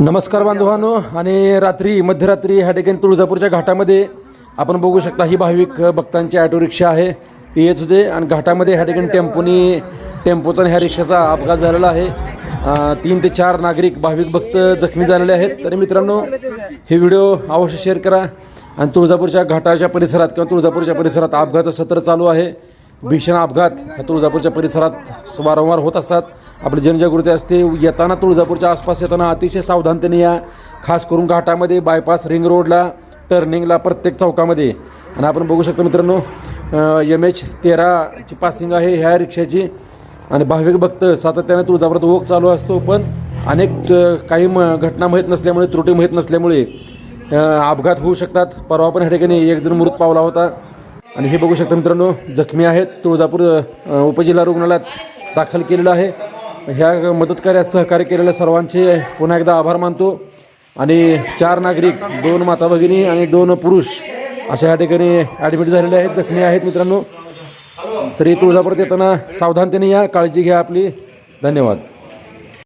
नमस्कार बांधवांनो आणि रात्री मध्यरात्री ह्या ठिकाणी तुळजापूरच्या घाटामध्ये आपण बघू शकता ही भाविक भक्तांची ऑटो रिक्षा आहे. ती येत होते आणि घाटामध्ये ह्या ठिकाणी टेम्पोनी टेम्पोचा आणि ह्या रिक्षाचा अपघात झालेला आहे. तीन ते चार नागरिक भाविक भक्त जखमी झालेले आहेत. तरी मित्रांनो हे व्हिडिओ अवश्य शेअर करा आणि तुळजापूरच्या घाटाच्या परिसरात किंवा तुळजापूरच्या परिसरात अपघात सत्र चालू आहे. भीषण अपघात तुळजापूरच्या परिसरात वारंवार होत असतात. आपली जनजागृती असते. येताना तुळजापूरच्या आसपास येताना अतिशय सावधानतेने या खास करून घाटामध्ये बायपास रिंग रोडला टर्निंगला प्रत्येक चौकामध्ये. आणि आपण बघू शकतो मित्रांनो एम एच तेराची पासिंग आहे ह्या रिक्षाची. आणि भाविक भक्त सातत्याने तुळजापुरात ओघ चालू असतो पण अनेक काही म घटना माहीत नसल्यामुळे त्रुटी माहीत नसल्यामुळे अपघात होऊ शकतात. परवा पण ह्या ठिकाणी एक जण मृत पावला होता. आणि हे बघू शकता मित्रांनो जखमी आहेत. तुळजापूर उपजिल्हा रुग्णालयात दाखल केलेलं आहे. ह्या मदतकार्यात सहकार्य केलेल्या सर्वांचे पुन्हा एकदा आभार मानतो. आणि चार नागरिक दोन माता भगिनी आणि दोन पुरुष अशा ह्या ठिकाणी ॲडमिट झालेले आहेत जखमी आहेत मित्रांनो. तरी तुळजापूर येताना सावधानतेने या काळजी घ्या आपली. धन्यवाद.